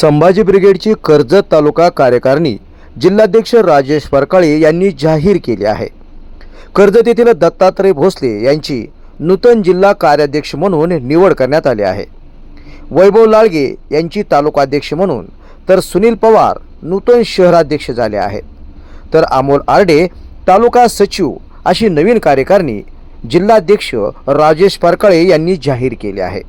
संभाजी ब्रिगेडची कर्जत तालुका कार्यकारिणी जिल्हाध्यक्ष राजेश फरकाळे यांनी जाहीर केली आहे. कर्जत येथील दत्तात्रय भोसले यांची नूतन जिल्हा कार्याध्यक्ष म्हणून निवड करण्यात आली आहे. वैभव लाळगे यांची तालुकाध्यक्ष म्हणून तर सुनील पवार नूतन शहराध्यक्ष झाले आहेत. तर अमोल आर्डे तालुका सचिव अशी नवीन कार्यकारिणी जिल्हाध्यक्ष राजेश फरकाळे यांनी जाहीर केली आहे.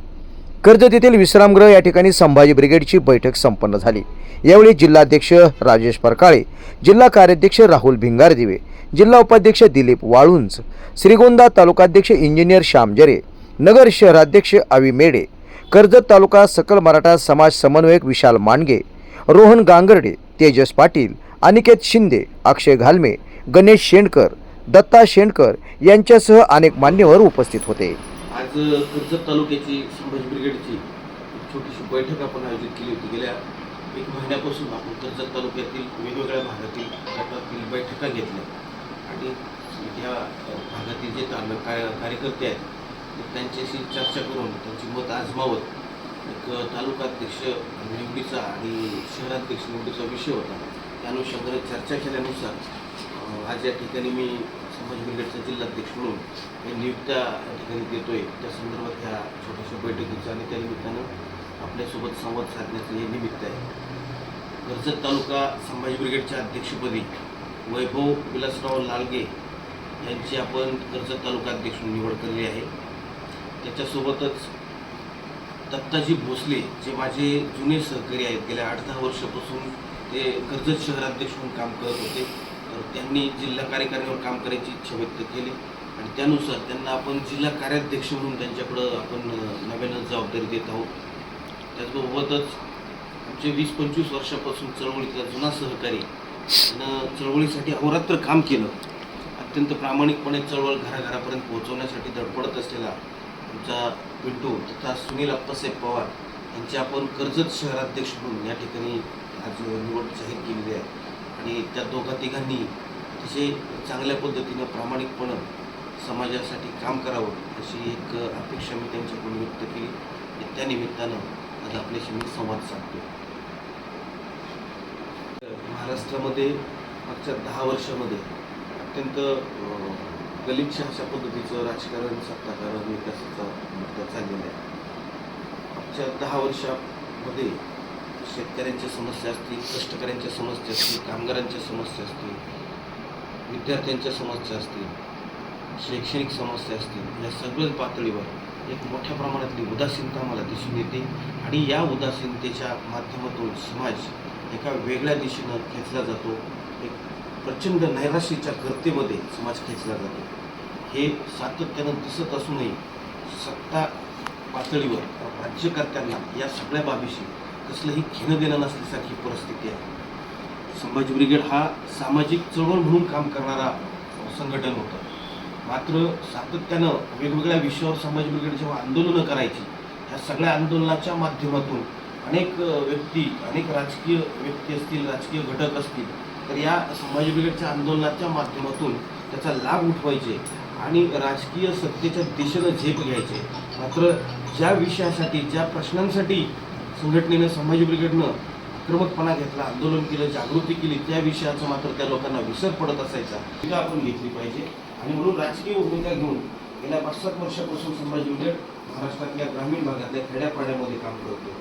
कर्जत येथील विश्रामगृह या ठिकाणी संभाजी ब्रिगेडची बैठक संपन्न झाली. यावेळी जिल्हाध्यक्ष राजेश परकाळे जिल्हा कार्याध्यक्ष राहुल भिंगारदिवे जिल्हा उपाध्यक्ष दिलीप वाळुंज श्रीगोंदा तालुकाध्यक्ष इंजिनियर श्याम जरे नगर शहराध्यक्ष आवी मेडे कर्जत तालुका सकल मराठा समाज समन्वयक विशाल मांडगे रोहन गांगर्डे तेजस पाटील अनिकेत शिंदे अक्षय घालमे गणेश शेंडकर दत्ता शेंडकर यांच्यासह अनेक मान्यवर उपस्थित होते. आज कर्जत तालुक्याची संभाजी ब्रिगेडची छोटीशी बैठक आपण आयोजित केली होती. गेल्या एक महिन्यापासून आपण कर्जत तालुक्यातील वेगवेगळ्या भागातील गटातील बैठका घेतल्या. आणि या भागातील जे ताल कार्य कार्यकर्ते आहेत ते त्यांच्याशी चर्चा करून त्यांची मत आजमावत एक तालुकाध्यक्ष निवडीचा आणि शहराध्यक्ष निवडीचा विषय होता. त्या अनुषंगाने चर्चा केल्यानुसार आज या ठिकाणी मी संभाजी ब्रिगेडचा जिल्हाध्यक्ष म्हणून हे नियुक्त्या या ठिकाणी देतोय. त्या संदर्भात ह्या छोट्याशा बैठकीचं आणि त्या निमित्तानं आपल्यासोबत संवाद साधण्याचं हे निमित्त आहे. कर्जत तालुका संभाजी ब्रिगेडच्या अध्यक्षपदी वैभव विलासराव लालगे यांची आपण कर्जत तालुका अध्यक्ष म्हणून निवड केली आहे. त्याच्यासोबतच दत्ताजी भोसले जे माझे जुने सहकारी आहेत गेल्या आठ दहा वर्षापासून ते कर्जत शहराध्यक्ष म्हणून काम करत होते. त्यांनी जिल्हा कार्यकारिणीवर काम करायची इच्छा व्यक्त केली. आणि त्यानुसार त्यांना आपण जिल्हा कार्याध्यक्ष म्हणून त्यांच्याकडं आपण नव्यानं जबाबदारी देत आहोत. त्याचबरोबरच आमचे वीस पंचवीस वर्षापासून चळवळीतला जुना सहकारी त्यानं चळवळीसाठी अहोरात्र काम केलं. अत्यंत प्रामाणिकपणे चळवळ घराघरापर्यंत पोहोचवण्यासाठी धडपडत असलेला आमचा पिंटू तथा सुनील अप्पासाहेब पवार यांचे आपण कर्जत शहराध्यक्ष म्हणून या ठिकाणी आज निवड जाहीर केलेली आहे. आणि त्या दोघा तिघांनी तसे चांगल्या पद्धतीनं प्रामाणिकपणं समाजासाठी काम करावं अशी एक अपेक्षा मी त्यांच्याकडून व्यक्त केली. आणि त्या निमित्तानं आज आपल्याशी मी संवाद साधतो. महाराष्ट्रामध्ये मागच्या दहा वर्षामध्ये अत्यंत गलिच्छ अशा पद्धतीचं राजकारण सत्ताकारण विकासाचा मुद्दा चाललेला आहे. मागच्या दहा वर्षामध्ये शेतकऱ्यांच्या समस्या असतील कष्टकऱ्यांच्या समस्या असतील कामगारांच्या समस्या असतील विद्यार्थ्यांच्या समस्या असतील शैक्षणिक समस्या असतील या सगळ्याच पातळीवर एक मोठ्या प्रमाणातली उदासीनता मला दिसून येते. आणि या उदासीनतेच्या माध्यमातून समाज एका वेगळ्या दिशेनं खेचला जातो. एक प्रचंड नैराश्येच्या गर्तेमध्ये समाज खेचला जातो. हे सातत्यानं दिसत असूनही सत्ता पातळीवर राज्यकर्त्यांना या सगळ्या बाबीशी कसलंही घेणं देणं नसल्यासारखी परिस्थिती आहे. संभाजी ब्रिगेड हा सामाजिक चळवळ म्हणून काम करणारा संघटन होतं. मात्र सातत्यानं वेगवेगळ्या विषयावर संभाजी ब्रिगेड जेव्हा आंदोलनं करायची ह्या सगळ्या आंदोलनाच्या माध्यमातून अनेक व्यक्ती अनेक राजकीय व्यक्ती असतील राजकीय घटक असतील तर या संभाजी ब्रिगेडच्या आंदोलनाच्या माध्यमातून त्याचा लाभ उठवायचे आणि राजकीय सत्तेच्या दिशेनं झेप घ्यायचे. मात्र ज्या विषयासाठी ज्या प्रश्नांसाठी संघटनेनं संभाजी ब्रिगेडनं आक्रमकपणा घेतला आंदोलन केलं जागृती केली त्या विषयाचा मात्र त्या लोकांना विसर पडत असायचा. भूमिका आपण घेतली पाहिजे. आणि म्हणून राजकीय भूमिका घेऊन गेल्या पाच सात वर्षापासून संभाजी ब्रिगेड महाराष्ट्रातल्या ग्रामीण भागातल्या खेड्यापाड्यामध्ये काम करते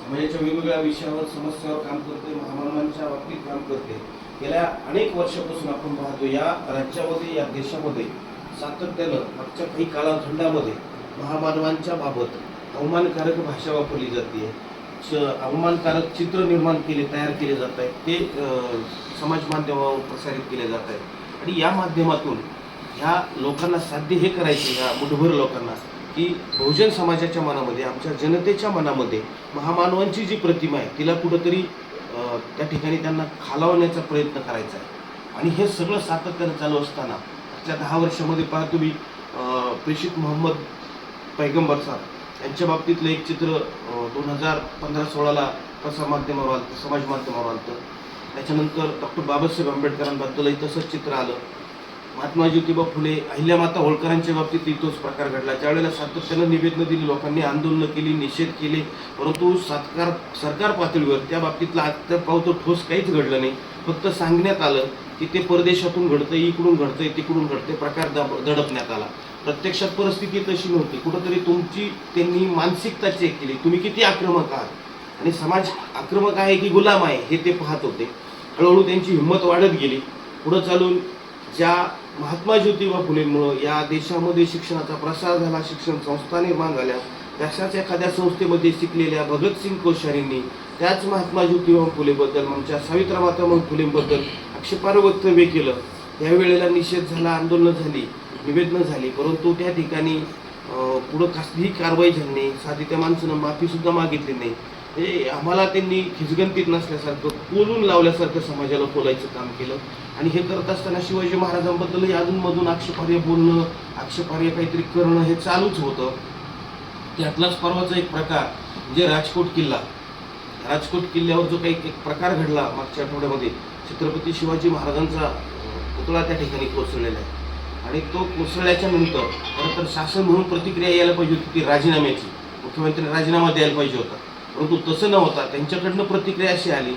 समाजाच्या वेगवेगळ्या विषयावर समस्यावर काम करते महामानवांच्या बाबतीत काम करते गेल्या अनेक वर्षापासून आपण पाहतो या राज्यामध्ये या देशामध्ये सातत्यानं मागच्या काही कालखंडामध्ये महामानवांच्या बाबत अवमानकारक भाषा वापरली जाते. अवमानकारक चित्र निर्माण केले तयार केले जात आहेत. ते समाज माध्यमावर प्रसारित केले जात आहेत. आणि या माध्यमातून ह्या लोकांना साध्य हे करायचे ह्या मुठभर लोकांना की बहुजन समाजाच्या मनामध्ये आमच्या जनतेच्या मनामध्ये महामानवांची जी प्रतिमा आहे तिला कुठंतरी त्या ठिकाणी त्यांना खालावण्याचा प्रयत्न करायचा आहे. आणि हे सगळं सातत्यानं चालू असताना त्या दहा वर्षामध्ये पहा तुम्ही प्रेषित मोहम्मद पैगंबर साहेब यांच्या बाबतीतलं एक चित्र दोन हजार पंधरा सोळाला प्रसारमाध्यमावर आलं होतं, समाज माध्यमावर आलं होतं. त्याच्यानंतर डॉक्टर बाबासाहेब आंबेडकरांबद्दलही तसंच चित्र आलं. महात्मा ज्योतिबा फुले अहिल्यामाता होळकरांच्या बाबतीतही तोच प्रकार घडला. ज्यावेळेला सातत्यानं निवेदनं दिली लोकांनी आंदोलनं केली निषेध केले परंतु सरकार सरकार पातळीवर त्या बाबतीतलं आत्ता पावतो ठोस काहीच घडलं नाही. फक्त सांगण्यात आलं की ते परदेशातून घडतंय इकडून घडतंय तिकडून घडतंय प्रकार दब दडपण्यात आला. प्रत्यक्षात परिस्थिती तशी नव्हती. कुठंतरी तुमची त्यांनी मानसिकता चेक केली. तुम्ही किती आक्रमक आहात? आणि समाज आक्रमक आहे की गुलाम आहे हे ते पाहत होते. हळूहळू त्यांची हिंमत वाढत गेली. पुढं चालून ज्या महात्मा ज्योतिबा फुलेंमुळं या देशामध्ये शिक्षणाचा प्रसार झाला शिक्षण संस्था निर्माण झाल्या तशाच एखाद्या संस्थेमध्ये शिकलेल्या भगतसिंग कोश्यारींनी त्याच महात्मा ज्योतिबा फुलेबद्दल आमच्या सावित्रीमाता फुलेबद्दल आक्षेपार्ह वक्तव्य केलं. त्यावेळेला निषेध झाला आंदोलनं झाली निवेदनं झाली. परंतु त्या ठिकाणी पुढं कसलीही कारवाई झाली नाही. साधी त्या माणसानं माफीसुद्धा मागितली नाही. हे आम्हाला त्यांनी खिचगंतीत नसल्यासारखं कोलून लावल्यासारखं समाजाला बोलायचं काम केलं. आणि हे करत असताना शिवाजी महाराजांबद्दलही अधूनमधून आक्षेपार्ह बोलणं आक्षेपार्ह काहीतरी करणं हे चालूच होतं. त्यातलाच परवाचा एक प्रकार म्हणजे राजकोट किल्ला. राजकोट किल्ल्यावर जो काही एक प्रकार घडला मागच्या आठवड्यामध्ये छत्रपती शिवाजी महाराजांचा पुतळा त्या ठिकाणी कोसळलेला आहे. आणि तो कोसळल्याच्या नंतर खरं तर शासन म्हणून प्रतिक्रिया यायला पाहिजे होती ती राजीनाम्याची. मुख्यमंत्री राजीनामा द्यायला पाहिजे होता. परंतु तसं न होता त्यांच्याकडनं प्रतिक्रिया अशी आली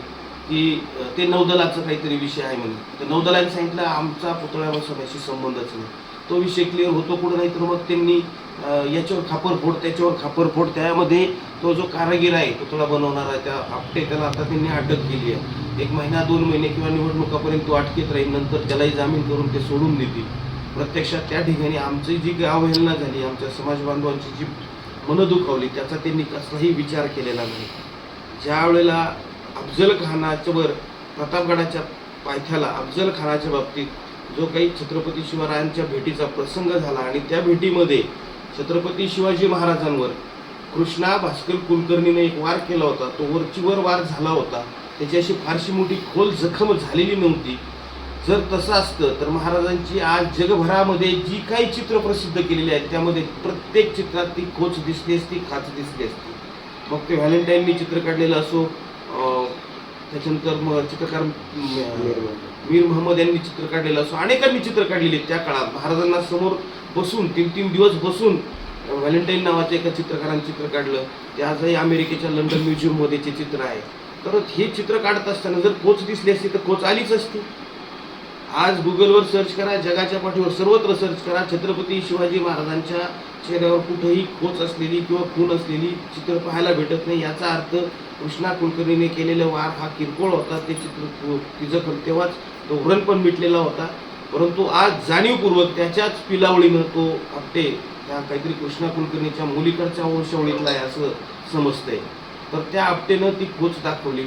की ते नौदलाचा काहीतरी विषय आहे म्हणून. तर नौदलाने सांगितलं आमचा पुतळा बसवण्याशी संबंधच नाही. तो विषय क्लिअर होतो कुठं नाही तर मग त्यांनी याच्यावर खापर फोड त्याच्यावर खापर फोड त्यामध्ये तो जो कारागीर आहे तो तुला बनवणारा त्या आपटे त्याला आता त्यांनी अटक केली आहे. एक महिना दोन महिने किंवा निवडणुकापर्यंत तो अटकेत राहील. नंतर त्यालाही जामीन करून ते सोडून देतील. प्रत्यक्षात त्या ठिकाणी आमची जी अवहेलना झाली आमच्या समाज बांधवांची जी मनं दुखावली त्याचा त्यांनी कसलाही विचार केलेला नाही. ज्या वेळेला अफजल खानाच्यावर प्रतापगडाच्या पायथ्याला अफजल खानाच्या बाबतीत जो काही छत्रपती शिवरायांच्या भेटीचा प्रसंग झाला आणि त्या भेटीमध्ये छत्रपती शिवाजी महाराजांवर कृष्णा भास्कर कुलकर्णीने एक वार केला होता. तो वरचीवर वार झाला होता. त्याची अशी फारशी मोठी खोल जखम झालेली नव्हती. जर तसं असतं तर महाराजांची आज जगभरामध्ये जी काही चित्र प्रसिद्ध केलेली आहेत त्यामध्ये प्रत्येक चित्रात ती खोच दिसली असती खाच दिसली असती. मग ते व्हॅलेंटाईननी चित्र काढलेलं असो त्याच्यानंतर मग चित्रकार मीर मोहम्मद. यांनी चित्र काढलेलं असो अनेकांनी चित्र काढलेली त्या काळात. महाराजांना समोर बसून तीन तीन दिवस बसून व्हॅलेंटाईन नावाचं एका चित्रकाराने चित्र काढलं. ते आजही अमेरिकेच्या लंडन म्युझियममध्ये ते चित्र आहे. तर हे चित्र काढत असताना जर कोच दिसली असती तर कोच आलीच असती. आज गुगलवर सर्च करा जगाच्या पाठीवर सर्वत्र सर्च करा छत्रपती शिवाजी महाराजांच्या चेहऱ्यावर कुठेही खोच असलेली किंवा खून असलेली चित्र पाहायला भेटत नाही. याचा अर्थ कृष्णा कुलकर्णीने केलेला वार हा किरकोळ होता. ते चित्र तिचं तेव्हाच तो व्रण पण मिटलेला होता. परंतु आज जाणीवपूर्वक त्याच्याच पिलावळीनं तो आपटे त्या काहीतरी कृष्णा कुलकर्णीच्या मुलीकडच्या वंशावळीतला आहे असं समजतंय. तर त्या आपटेनं ती खोच दाखवली.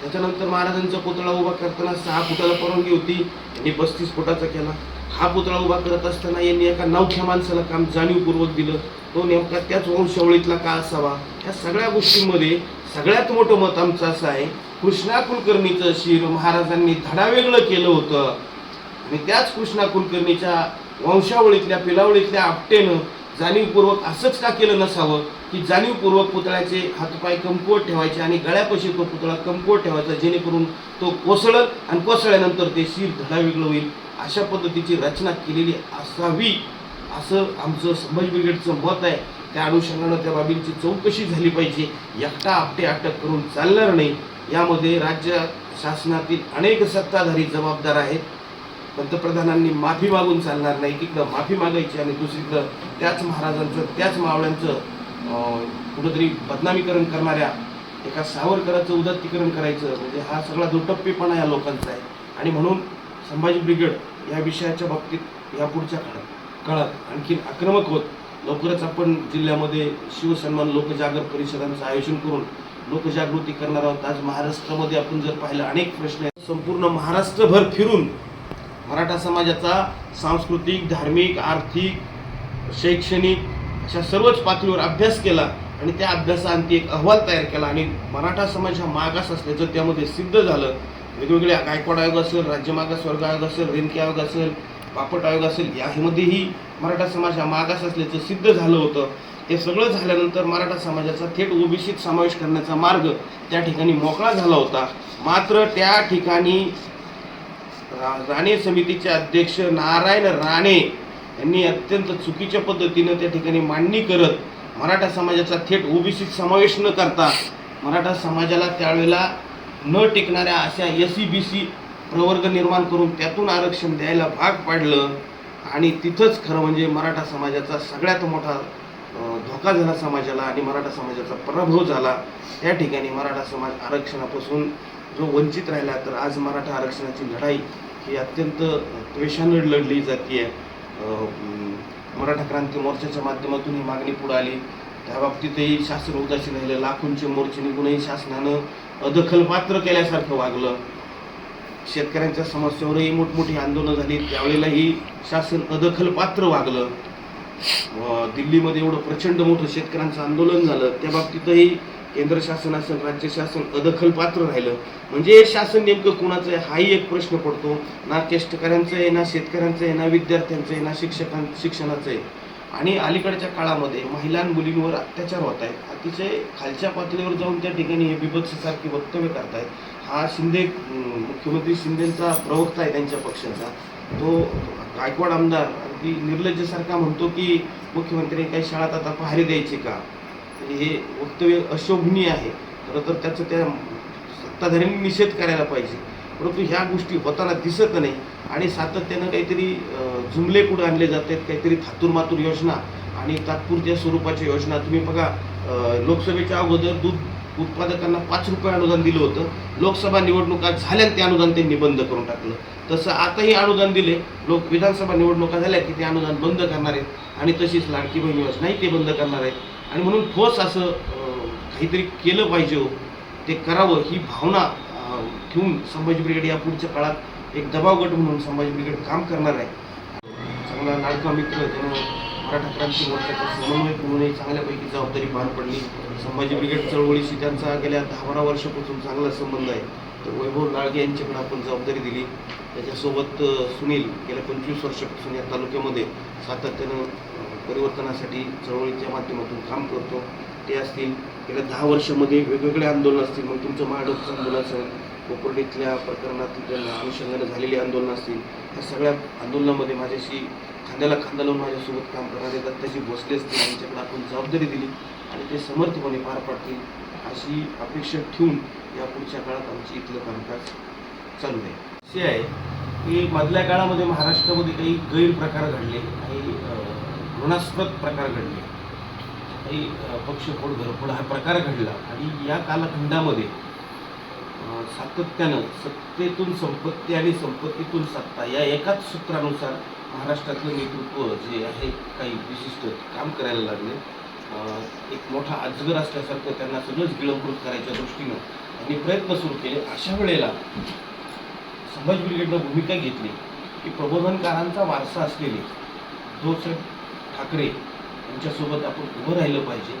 त्याच्यानंतर महाराजांचा पुतळा उभा करताना सहा फुटाला परवानगी होती आणि पस्तीस फुटाचा केला. हा पुतळा उभा करत असताना यांनी एका नवख्या माणसाला काम जाणीवपूर्वक दिलं. तो नेमका त्याच वंशावळीतला का असावा? या सगळ्या गोष्टींमध्ये सगळ्यात मोठं मत आमचं असं आहे कृष्णा कुलकर्णीचं शिर महाराजांनी धडावेगळं केलं होतं. आणि त्याच कृष्णा कुलकर्णीच्या वंशावळीतल्या पिलावळीतल्या आपटेनं जाणीवपूर्वक असंच का केलं नसावं? की जाणीवपूर्वक पुतळ्याचे हातपाय कमकुवत ठेवायचे आणि गळ्यापाशी तो पुतळा कमकुवत ठेवायचा जेणेकरून तो कोसळल आणि कोसळल्यानंतर ते शिर धडावेगळं होईल? अशा पद्धतीची रचना केलेली असावी असं आमचं समाज ब्रिगेडचं मत आहे. त्या अनुषंगानं त्या बाबींची चौकशी झाली पाहिजे. एकटा आपटे अटक करून चालणार नाही. यामध्ये राज्य शासनातील अनेक सत्ताधारी जबाबदार आहेत. पंतप्रधानांनी माफी मागून चालणार नाही. तिकडं माफी मागायची आणि दुसरीकडं त्याच महाराजांचं त्याच मावळ्यांचं कुठंतरी बदनामीकरण करणाऱ्या एका सावरकराचं उदात्तीकरण करायचं. म्हणजे हा सगळा दुटप्पीपणा या लोकांचा आहे. आणि म्हणून संभाजी ब्रिगेड या विषयाच्या बाबतीत यापुढच्या काळात काळात आणखीन आक्रमक होत. लवकरच आपण जिल्ह्यामध्ये शिवसन्मान लोकजागर परिषदांचं आयोजन करून लोकजागृती करणार आहोत. आज महाराष्ट्रामध्ये आपण जर पाहिलं अनेक प्रश्न आहेत. संपूर्ण महाराष्ट्रभर फिरून मराठा समाजाचा सांस्कृतिक धार्मिक आर्थिक शैक्षणिक अशा सर्वच पातळीवर अभ्यास केला आणि त्या अभ्यासाअंती एक अहवाल तयार केला आणि मराठा समाज हा मागास असल्याचं त्यामध्ये सिद्ध झालं. वेगवेगळ्या गायकवाड आयोग असेल राज्य मागास वर्ग आयोग असेल रेणके आयोग असेल बापट आयोग असेल यामध्येही मराठा समाज हा मागास असल्याचं सिद्ध झालं होतं. हे सगळं झाल्यानंतर मराठा समाजाचा थेट ओबीसीत समावेश करण्याचा मार्ग त्या ठिकाणी मोकळा झाला होता. मात्र त्या ठिकाणी रा- राणे समितीचे अध्यक्ष नारायण राणे यांनी अत्यंत चुकीच्या पद्धतीनं त्या ठिकाणी मांडणी करत मराठा समाजाचा थेट ओबीसीत समावेश न करता मराठा समाजाला त्यावेळेला न टिकणाऱ्या अशा एस सी बी सी प्रवर्ग निर्माण करून त्यातून आरक्षण द्यायला भाग पाडलं. आणि तिथंच खरं म्हणजे मराठा समाजाचा सगळ्यात मोठा धोका झाला समाजाला आणि मराठा समाजाचा पराभव झाला. त्या ठिकाणी मराठा समाज आरक्षणापासून जो वंचित राहिला तर आज मराठा आरक्षणाची लढाई ही अत्यंत त्वेषानं लढली जाते मराठा क्रांती मोर्चाच्या माध्यमातून ही मागणी पुढे आली. त्या बाबतीतही शासन उदासीन राहिलं. लाखोंचे मोर्चे निघूनही शासनानं अदखलपात्र केल्यासारखं वागलं. शेतकऱ्यांच्या समस्येवरही मोठमोठी आंदोलनं झाली. त्यावेळेलाही शासन अदखलपात्र वागलं. दिल्लीमध्ये एवढं प्रचंड मोठं शेतकऱ्यांचं आंदोलन झालं. त्या बाबतीतही केंद्र शासन असेल राज्य शासन अदखलपात्र राहिलं. म्हणजे हे शासन नेमकं कुणाचं आहे हाही एक प्रश्न पडतो. ना कष्टकऱ्यांचं आहे ना शेतकऱ्यांचं आहे ना विद्यार्थ्यांचं आहे ना शिक्षकां शिक्षणाचं आहे. आणि अलीकडच्या काळामध्ये महिला मुलींवर अत्याचार होत आहेत. अतिशय खालच्या पातळीवर जाऊन त्या ठिकाणी हे बिभत्ससारखी वक्तव्य करतायत. हा शिंदे मुख्यमंत्री शिंदेचा प्रवक्ता आहे त्यांच्या पक्षाचा. तो गायकवाड आमदार अगदी निर्लज्जसारखा म्हणतो की मुख्यमंत्र्यांनी काही शाळात आता पहारे द्यायचे का? हे वक्तव्य अशोभनीय आहे. खरं तर त्याचं त्या सत्ताधाऱ्यांनी निषेध करायला पाहिजे. परंतु ह्या गोष्टी होताना दिसत नाही. आणि सातत्यानं काहीतरी अं, जुमले कुठं आणले जात आहेत काहीतरी थातूर मातूर योजना आणि तात्पुरत्या स्वरूपाच्या योजना. तुम्ही बघा लोकसभेच्या अगोदर दूध उत्पादकांना पाच रुपये अनुदान दिलं होतं. लोकसभा निवडणुका झाल्या ते अनुदान त्यांनी बंद करून टाकलं. तसं आताही अनुदान दिले. लोक विधानसभा निवडणुका झाल्या की ते अनुदान बंद करणार आहेत. आणि तशीच लाडकी बहीण योजनाही ते बंद करणार आहेत. आणि म्हणून ठोस असं काहीतरी केलं पाहिजे हो. ते करावं ही भावना घेऊन संभाजी ब्रिगेड या पुढच्या काळात एक दबाव गट म्हणून संभाजी ब्रिगेड काम करणार आहे. चांगला लाडका मित्र त्यानं मराठा क्रांती मोर्चाचा समन्वयक म्हणूनही चांगल्यापैकी जबाबदारी पार पडली. संभाजी ब्रिगेड चळवळीशी त्यांचा गेल्या दहा बारा वर्षापासून चांगला संबंध आहे. तर वैभव लाळगे यांच्याकडे आपण जबाबदारी दिली. त्याच्यासोबत सुनील गेल्या पंचवीस वर्षापासून या तालुक्यामध्ये सातत्यानं परिवर्तनासाठी चळवळीच्या माध्यमातून काम करतो. ते असतील गेल्या दहा वर्षामध्ये वेगवेगळे आंदोलन असतील. मग तुमचं महाडोकचं आंदोलन असेल कोपर्डीतल्या प्रकरणातील अनुषंगाने झालेली आंदोलनं असतील ह्या सगळ्या आंदोलनामध्ये माझ्याशी खांद्याला खांदा लावून माझ्यासोबत काम करणारे दत्ताजी भोसले असतील यांच्याकडे आपण जबाबदारी दिली आणि ते समर्थपणे पार पाडतील अशी अपेक्षा ठेवून या पुढच्या काळात आमची इथलं कामकाज चालू आहे. असे आहे की मधल्या काळामध्ये महाराष्ट्रामध्ये काही गैरप्रकार घडले काही घृणास्पद प्रकार घडले काही पक्षफोड घरफोड हा प्रकार घडला आणि या कालखंडामध्ये सातत्यानं सत्तेतून संपत्ती आणि संपत्तीतून सत्ता या एकाच सूत्रानुसार महाराष्ट्रातलं नेतृत्व जे आहे काही विशिष्ट काम करायला लागले. एक मोठा अजगर असल्यासारखं त्यांना सगळंच गिळंकृत करायच्या दृष्टीनं त्यांनी प्रयत्न सुरू केले. अशा वेळेला संभाजी ब्रिगेडनं भूमिका घेतली की प्रबोधनकारांचा वारसा असलेले उद्धवसाहेब ठाकरे यांच्यासोबत आपण उभं राहिलं पाहिजे.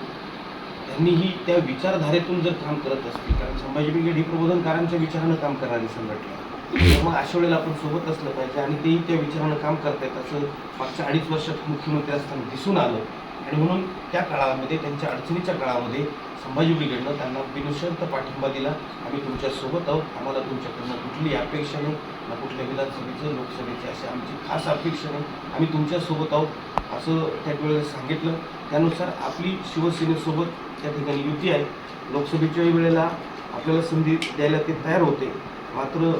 त्यांनीही त्या विचारधारेतून जर काम करत असतील कारण संभाजी ब्रिगेड ही प्रबोधनकारांच्या विचारानं काम करणारी संघटना तर मग अशा वेळेला आपण सोबत असलं पाहिजे आणि तेही त्या विचारानं काम करतायत असं मागच्या अडीच वर्षात मुख्यमंत्री असताना दिसून आलं. आणि म्हणून त्या काळामध्ये त्यांच्या अडचणीच्या काळामध्ये संभाजी ब्रिगेडनं त्यांना बिनशर्त पाठिंबा दिला. आम्ही तुमच्यासोबत आहोत. आम्हाला तुमच्याकडनं कुठली अपेक्षा नाही. ना कुठल्या चुकीचं लोकसभेची अशी आमची खास अपेक्षा आहे आम्ही तुमच्यासोबत आहोत असं त्या वेळेला सांगितलं. त्यानुसार आपली शिवसेनेसोबत त्या ठिकाणी युती आहे. लोकसभेच्या वेळेला आपल्याला संधी द्यायला ते तयार होते. मात्र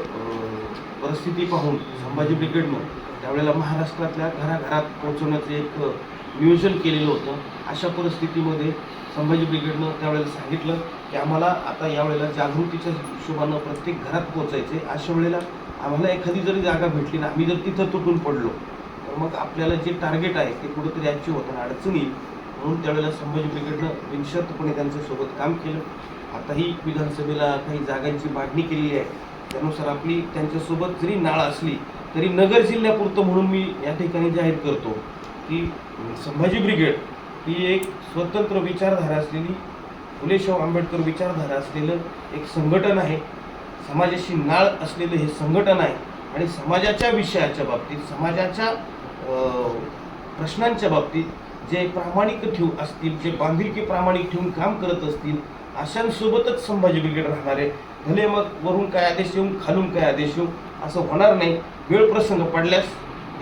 परिस्थिती पाहून संभाजी ब्रिगेडनं त्यावेळेला महाराष्ट्रातल्या घराघरात पोहोचवण्याचं एक नियोजन केलेलं होतं. अशा परिस्थितीमध्ये संभाजी ब्रिगेडनं त्यावेळेला सांगितलं की आम्हाला आता यावेळेला जागृतीच्या हिशोबानं प्रत्येक घरात पोहोचायचे अशा वेळेला आम्हाला एखादी जरी जागा भेटली ना आम्ही जर तिथं तुटून पडलो तर मग आपल्याला जे टार्गेट आहे ते कुठंतरी अचीव होतं अडचणी म्हणून त्यावेळेला संभाजी ब्रिगेडनं बिनशर्तपणे त्यांच्यासोबत काम केलं. आताही विधानसभेला काही जागांची मागणी केलेली आहे. त्यानुसार आपली त्यांच्यासोबत जरी नाळ असली तरी नगर जिल्ह्यापुरतं म्हणून मी या ठिकाणी जाहीर करतो की संभाजी ब्रिगेड ही एक स्वतंत्र विचारधारा असलेली फुले शाहू आंबेडकर विचारधारा असलेलं एक संघटन आहे. समाजाशी नाळ असलेलं हे संघटन आहे आणि समाजाच्या विषयाच्या बाबतीत समाजाच्या प्रश्नांच्या बाबतीत जे प्रामाणिक ठेवू असतील जे बांधिलकी प्रामाणिक ठेवून काम करत असतील अशांसोबतच संभाजी ब्रिगेड राहणार आहे भले मग वरून काय आदेश येऊन खालून काय आदेश येऊ असं होणार नाही वेळ प्रसंग पडल्यास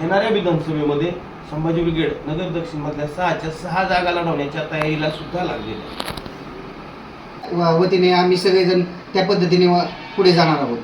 येणाऱ्या विधानसभेमध्ये संभाजी ब्रिगेड नगर दक्षिण मधल्या सहाच्या सहा जागा लढवण्याच्या तयारीला सुद्धा लागलेल्या आहे. वतीने आम्ही सगळेजण त्या पद्धतीने पुढे जाणार आहोत.